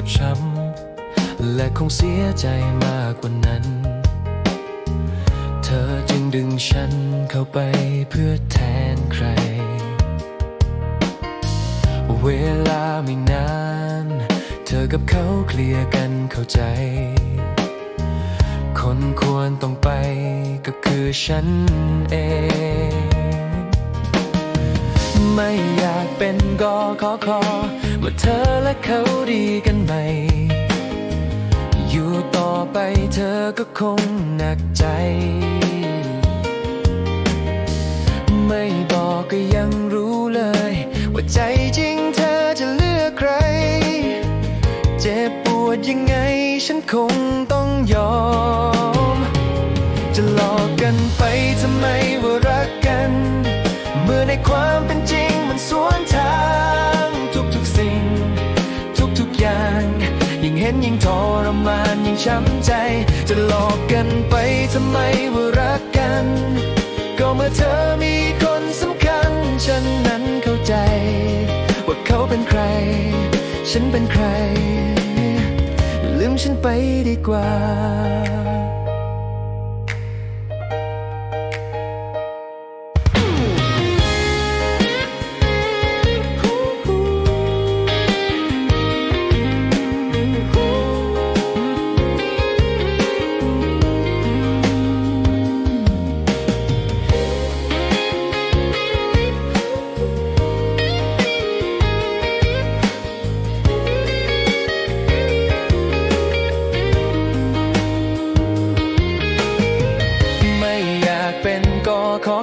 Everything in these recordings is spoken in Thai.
จ็บช้ำ และคงเสียใจมากกว่านั้น เธอจึงดึงฉันเข้าไปเพื่อแทนใคร เวลาไม่นาน เธอกับเขาเคลียร์กันเข้าใจ คนควรต้องไปก็คือฉันเองไม่อยากเป็นกอขอคอ ว่าเธอและเขาดีกันไหม อยู่ต่อไปเธอก็คงหนักใจ ไม่บอกก็ยังรู้เลย ว่าใจจริงเธอจะเลือกใคร เจ็บปวดยังไงฉันคงต้องยอม จะหลอกกันไปทำไมว่ารักกัน เมื่อในความเป็นจริงมันสวนทาง ห็นยิ่งทรมานยิ่งช้ำใจ จะหลอกกันไปทำไมว่ารักกัน ก็เมื่อเธอมีคนสำคัญ ฉันนั้นเข้าใจ ว่าเขาเป็นใคร ฉันเป็นใคร ลืมฉันไปดีกว่า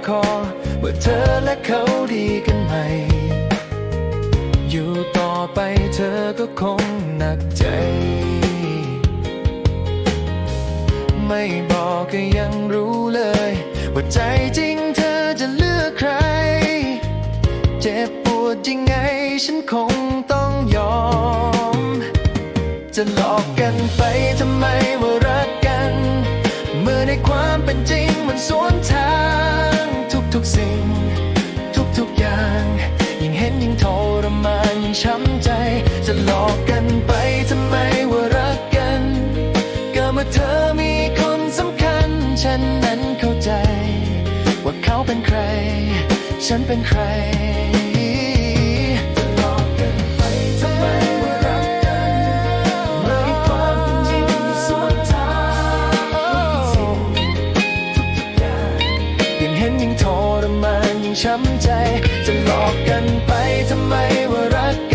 คอเมื่อเธอและเขาดีกันไหม อยู่ต่อไปเธอก็คงหนักใจ ไม่บอกก็ยังรู้เลย ว่าใจจริงเธอจะเลือกใคร เจ็บปวดยังไงฉันคงต้องยอม จะหลอกกันไปทำไมว่ารักกัน เมื่อในความเป็นจริงมันสวนทาง รมานยิ่งช้ำใจ จะหลอกกันไปทำไมว่ารักกัน ก็เมื่อเธอมีคนสำคัญ ฉันนั้นเข้าใจ ว่าเขาเป็นใคร ฉันเป็นใคร ช้ำใจ จะหลอกกันไปทำไมว่ารักกัน